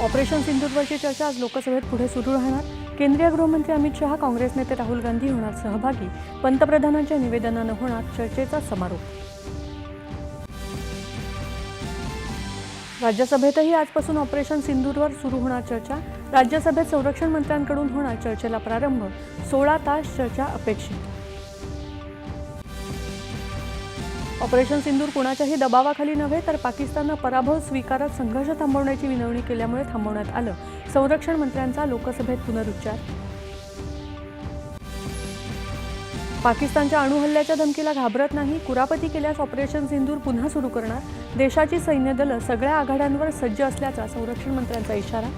Operation सिंधुदुर्गची चर्चा आज लोकसभेत पुढे सुरू राहणार. केंद्रीय गृहमंत्री अमित शहा काँग्रेस नेते राहुल गांधी होणार सहभागी. पंतप्रधानांच्या निवेदनानं होणार चर्चेचा समारोप. राज्यसभेतही आजपासून ऑपरेशन सिंदूरवर सुरू होणार चर्चा. राज्यसभेत संरक्षण मंत्र्यांकडून होणार चर्चेला प्रारंभ. सोळा तास चर्चा अपेक्षित. ऑपरेशन सिंदूर कुणाच्याही दबावाखाली नव्हे तर पाकिस्ताननं पराभव स्वीकारत संघर्ष थांबवण्याची विनवणी केल्यामुळे थांबवण्यात आलं. संरक्षण मंत्र्यांचा लोकसभेत पुनरुच्चार. पाकिस्तानच्या अणुहल्ल्याच्या धमकीला घाबरत नाही कुरापती केल्यास ऑपरेशन सिंदूर पुन्हा सुरू करणार. देशाची सैन्य दलं सगळ्या आघाड्यांवर सज्ज असल्याचा संरक्षण मंत्र्यांचा इशारा.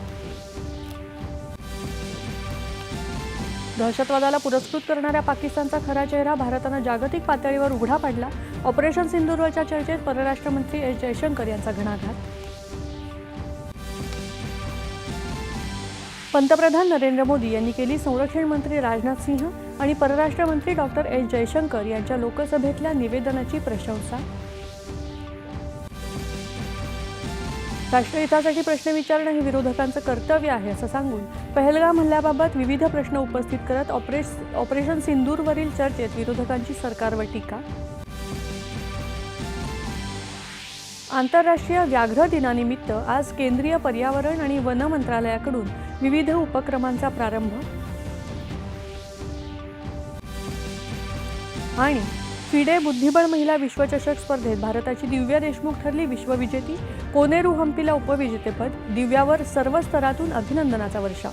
दहशतवादाला पुरस्कृत करणाऱ्या पाकिस्तानचा खरा चेहरा भारतानं जागतिक पातळीवर उघडा पाडला. ऑपरेशन सिंधूरवरच्या चर्चेत परराष्ट्र मंत्री एस जयशंकर यांचा घणाघात. पंतप्रधान नरेंद्र मोदी यांनी केली संरक्षण मंत्री राजनाथ सिंह आणि परराष्ट्र मंत्री डॉक्टर एस जयशंकर यांच्या लोकसभेतल्या निवेदनाची प्रशंसा. राष्ट्रहितासाठी प्रश्न विचारणं हे विरोधकांचं कर्तव्य आहे असं सांगून पहलगाम हल्ल्याबाबत विविध प्रश्न उपस्थित करत ऑपरेश ऑपरेशन सिंदूरवरील चर्चेत विरोधकांची सरकारवर टीका. आंतरराष्ट्रीय व्याघ्र दिनानिमित्त आज केंद्रीय पर्यावरण आणि वन मंत्रालयाकडून विविध उपक्रमांचा प्रारंभ. आणि फिडे बुद्धिबळ महिला विश्वचषक स्पर्धेत भारताची दिव्या देशमुख ठरली विश्वविजेती. कोनेरू हम्पीला उपविजेतेपद दिव्यावर सर्व स्तरातून अभिनंदनाचा वर्षाव.